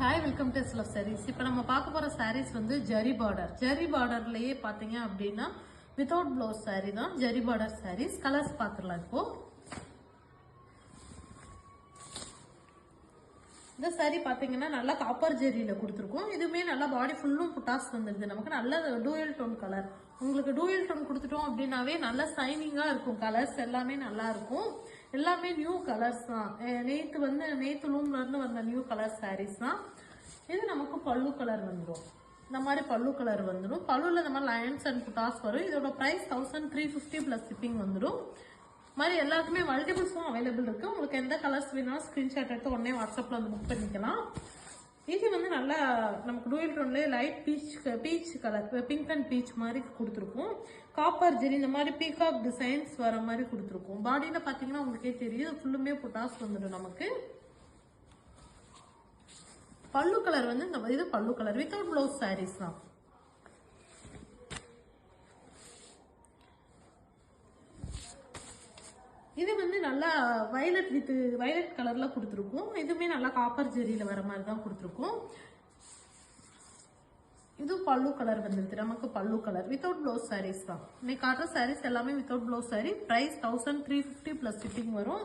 Hi welcome to சில சாரீஸ் இப்போ நம்ம பார்க்க போகிற சாரீஸ் வந்து ஜரி பார்டர் ஜரி பார்டர்லேயே பார்த்தீங்க அப்படின்னா வித்தவுட் ப்ளவுஸ் சாரீ தான் ஜரி பார்டர் சாரீஸ் கலர்ஸ் பார்த்துடலாம் இப்போ. இந்த சாரீ பார்த்தீங்கன்னா நல்லா காப்பர் ஜெரியில் கொடுத்துருக்கோம். இதுவுமே நல்லா பாடி ஃபுல்லும் புட்டாஸ் வந்துடுது நமக்கு நல்ல டூயல் டோன் கலர் உங்களுக்கு டூயல் டோன் கொடுத்துட்டோம் அப்படின்னாவே நல்ல சைனிங்காக இருக்கும். கலர்ஸ் எல்லாமே நல்லா இருக்கும். எல்லாமே நியூ கலர்ஸ் தான். நேற்று வந்து நேற்று லூம்லேருந்து வந்த நியூ கலர் சாரீஸ் தான். இது நமக்கு பல்லு கலர் வந்துடும் இந்த மாதிரி பல்லு கலர் வந்துடும் பல்லுவில் இந்த மாதிரி லயன்ஸ் அண்ட் புட்டாஸ் வரும். இதோட price thousand three fifty plus shipping வந்துடும் மாதிரி எல்லாருக்குமே மல்டிபிள்ஸும் அவைலபிள் இருக்குது உங்களுக்கு எந்த கலர்ஸ் வேணாலும் ஸ்க்ரீன்ஷாட் எடுத்து உடனே வாட்ஸ்அப்பில் வந்து புக் பண்ணிக்கலாம். இது வந்து நல்லா நமக்கு dual டோன்லேயே light peach peach colour pink and peach மாதிரி கொடுத்துருக்கும். காப்பர் ஜெரி இந்த மாதிரி பீகாக் டிசைன்ஸ் வர மாதிரி கொடுத்துருக்கோம். பாடியில் பார்த்தீங்கன்னா உங்களுக்கே தெரியும். ஃபுல்லுமே புட்டாஸ் வந்துடும் நமக்கு. பல்லு கலர் வந்து இந்த இது பல்லு கலர். வித்தவுட் ப்ளவுஸ் சாரீஸ் தான். இது வந்து நல்லா வயலட் வித்து வயலட் கலரில் கொடுத்துருக்கோம். இதுவுமே நல்லா காப்பர் ஜெரியில் வர மாதிரி தான் கொடுத்துருக்கோம். இது பல்லு கலர் வந்துருது. நமக்கு பல்லு கலர் வித்தவுட் ப்ளவுஸ் சாரீஸ் தான். இன்னைக்கு காட்டுற சாரீஸ் எல்லாமே without blouse saree price thousand three fifty plus shipping வரும்.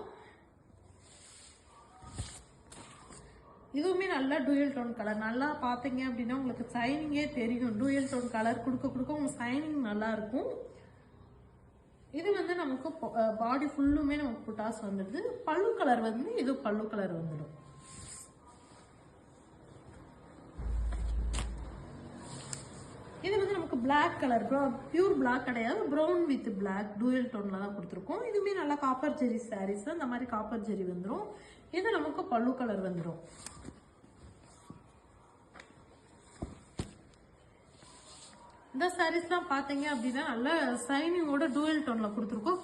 இதுவுமே நல்லா டூயல் டோன் கலர் நல்லா பார்த்தீங்க அப்படின்னா உங்களுக்கு சைனிங்கே தெரியும். டூயல் டோன் கலர் கொடுக்க கொடுக்க உங்களுக்கு சைனிங் நல்லா இருக்கும். இது வந்து நமக்கு பாடி ஃபுல்லுமே நமக்கு புட்டாஸ் வந்துடுது. பல்லு கலர் வந்து இது பல்லு கலர் வந்துடும். இது வந்து நமக்கு பிளாக் கலர் பியூர் பிளாக் கிடையாது. ப்ரௌன் வித் பிளாக் டூயல் டோன்ல தான் கொடுத்துருக்கோம். இதுவுமே நல்லா காப்பர் ஜெரி சாரீஸ் இந்த மாதிரி காப்பர் ஜெரி வந்துடும் இது நமக்கு பல்லு கலர் வந்துடும் இந்த சாரீஸ்லாம் பார்த்தீங்க அப்படின்னா நல்ல சைனிங்கோட டூயல் டோனில் கொடுத்துருக்கோம்.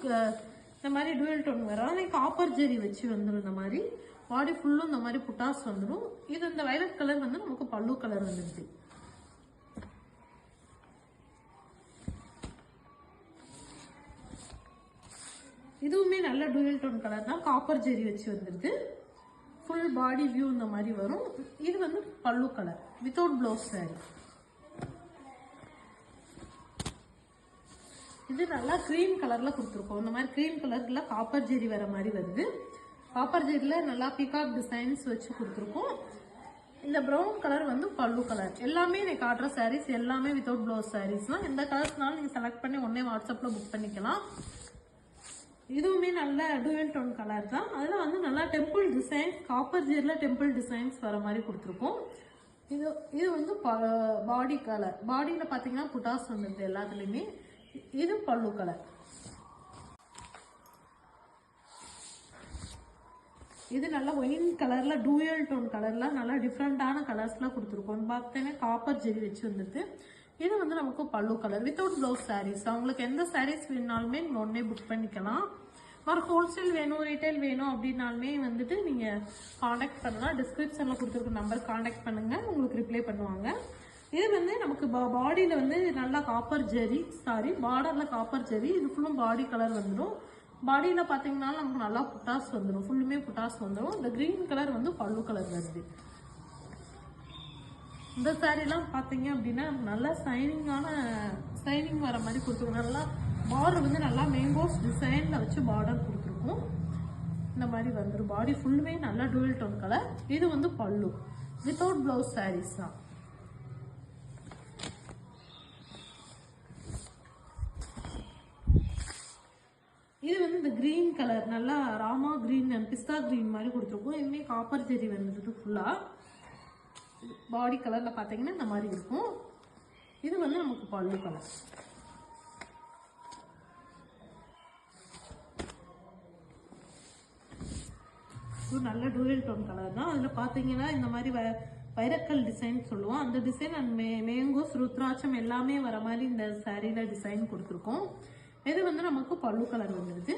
இந்த மாதிரி டூயல் டோன் வரும் லைக் காப்பர் ஜெரி வச்சு வந்துடும் இந்த மாதிரி பாடி ஃபுல்லும் இந்த மாதிரி புட்டாஸ் வந்துடும் இது இந்த வயலட் கலர் வந்து நமக்கு பல்லு கலர் வந்துடுது இதுவுமே நல்ல டூயல் டோன் கலர் தான் காப்பர் ஜெரி வச்சு வந்துடுது ஃபுல் பாடி வியூ இந்த மாதிரி வரும். இது வந்து பல்லு கலர் வித்தவுட் ப்ளவுஸ் சாரீ இது நல்லா க்ரீம் கலர்ல கொடுத்துருக்கோம். இந்த மாதிரி க்ரீம் கலர்ல காப்பர் ஜெரி வர மாதிரி வருது. காப்பர் ஜெரியில் நல்லா பிகாக் டிசைன்ஸ் வச்சு கொடுத்துருக்கோம். இந்த ப்ரௌன் கலர் வந்து பல்லு கலர் எல்லாமே நீ காட்டுற சாரீஸ் எல்லாமே வித்தவுட் ப்ளவுஸ் சாரீஸ் தான். எந்த கலர்ஸ்னாலும் நீங்கள் செலக்ட் பண்ணி உடனே வாட்ஸ்அப்பில் புக் பண்ணிக்கலாம். இதுவுமே நல்ல டூயல் டோன் கலர் தான். அதில் வந்து நல்லா டெம்பிள் டிசைன்ஸ் காப்பர் ஜீரில் டெம்பிள் டிசைன்ஸ் வர மாதிரி கொடுத்துருக்கோம். இது இது வந்து பாடி கலர் பாடியில் பார்த்தீங்கன்னா புட்டாஸ் வந்துடுது எல்லாத்துலேயுமே. இது பல்லு கலர் இது நல்லா ஒயின் கலர்ல டூயல் டோன் கலர்ல நல்லா டிஃப்ரெண்டான கலர்ஸ்லாம் கொடுத்துருக்கோம். பார்த்தீங்கன்னா காப்பர் ஜெரி வச்சு வந்துட்டு இது வந்து நமக்கு பல்லு கலர் வித்தவுட் ப்ளவுஸ் சாரீஸ் அவங்களுக்கு எந்த சாரீஸ் வேணுனாலுமே நீங்கள் ஒன்னே புக் பண்ணிக்கலாம். ஒரு ஹோல்சேல் வேணும் ரீட்டைல் வேணும் அப்படின்னாலுமே வந்துட்டு நீங்கள் காண்டாக்ட் பண்ணலாம். டிஸ்கிரிப்ஷனில் கொடுத்துருக்க நம்பர் காண்டாக்ட் பண்ணுங்க. உங்களுக்கு ரிப்ளை பண்ணுவாங்க. இது வந்து நமக்கு பாடியில் வந்து நல்லா காப்பர் ஜெரி சாரி பார்டரில் காப்பர் ஜெரி இது ஃபுல்லும் பாடி கலர் வந்துடும் பாடியில் பார்த்தீங்கன்னா நமக்கு நல்லா புட்டாஸ் வந்துடும் ஃபுல்லுமே புட்டாஸ் வந்துடும் இந்த க்ரீன் கலர் வந்து பல்லு கலர் வருது. இந்த சாரீலாம் பார்த்தீங்க அப்படின்னா நல்லா சைனிங்கான சைனிங் வர மாதிரி கொடுத்துருக்கோம் நல்லா பார்டர் வந்து நல்லா மேங்கோஸ் டிசைனில் வச்சு பார்டர் கொடுத்துருக்கோம். இந்த மாதிரி வந்துடும் பாடி ஃபுல்லுமே நல்லா டூயல் டோன் கலர் இது வந்து பல்லு. வித்தவுட் ப்ளவுஸ் சாரீஸ் தான் இது வந்து கலர் நல்லா Rama green and pista green மாதிரி கொடுத்துருக்கோம். இதுவுமே காப்பர் ஜெரி வந்துடுது ஃபுல்லாக பாடி கலரில் பார்த்தீங்கன்னா இந்த மாதிரி இருக்கும். இது வந்து நமக்கு பல்லு கலர் இது நல்ல டூயல் டோன் கலர் தான். அதில் பார்த்தீங்கன்னா இந்த மாதிரி வ வைரக்கல் டிசைன் சொல்லுவோம். அந்த டிசைன் அண்ட் மே மேங்கோஸ் ருத்ராட்சம் எல்லாமே வர மாதிரி இந்த சாரியில் டிசைன் கொடுத்துருக்கோம். இது வந்து நமக்கு பல்லு கலர் வந்துடுது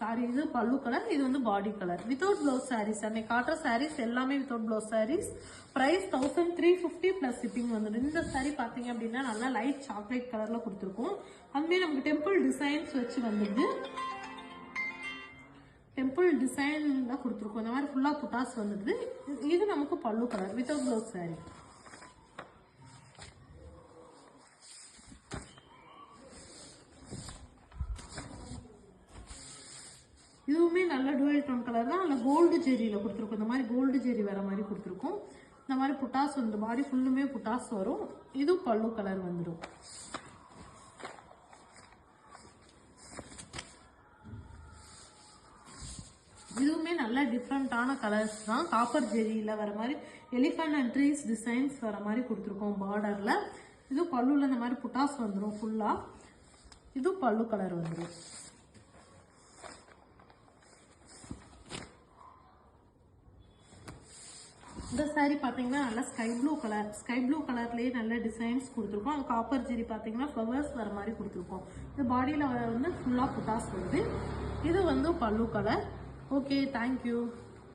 சாரி இது பல்லு கலர் இது வந்து body colour without blouse sarees அன்னைக்கு காட்டுற சாரீஸ் எல்லாமே without blouse sarees price thousand three fifty plus shipping வந்துடும். இந்த சாரி பார்த்தீங்க அப்படின்னா நல்லா லைட் சாக்லேட் கலரில் கொடுத்துருக்கோம். அதுமாரி நமக்கு டெம்பிள் டிசைன்ஸ் வச்சு வந்துடுது. டெம்பிள் டிசைனில் கொடுத்துருக்கோம். இந்த மாதிரி ஃபுல்லாக புட்டாஸ் வந்துடுது. இது நமக்கு பல்லு கலர் வித்தவுட் ப்ளவுஸ் சாரீ இதுவுமே நல்ல டுவெல் டோன் கலர் தான் அதில் கோல்டு ஜெரியில் கொடுத்துருக்கோம். இந்த மாதிரி கோல்டு ஜெரி வர மாதிரி கொடுத்துருக்கோம். இந்த மாதிரி புட்டாஸ் இந்த பாடி ஃபுல்லுமே புட்டாஸ் வரும். இது பல்லு கலர் வந்துடும் இதுவுமே நல்ல டிஃப்ரெண்ட்டான கலர்ஸ் தான். காப்பர் ஜெரியில் வர மாதிரி எலிஃபண்ட் அண்ட் ட்ரீஸ் டிசைன்ஸ் வர மாதிரி கொடுத்துருக்கோம் பார்டரில் இது பல்லுவில் இந்த மாதிரி புட்டாஸ் வந்துடும் ஃபுல்லாக இது பல்லு கலர் வந்துடும் இந்த saree பார்த்தீங்கன்னா நல்லா sky blue colour sky blue கலர்லேயே நல்ல டிசைன்ஸ் கொடுத்துருக்கோம். அது காப்பர் ஜீரி பார்த்தீங்கன்னா ஃப்ளவர்ஸ் வர மாதிரி கொடுத்துருக்கோம். இந்த பாடியில் வந்து ஃபுல்லாக புட்டாஸ் வருது. இது வந்து பல்லு கலர் ஓகே தேங்க்யூ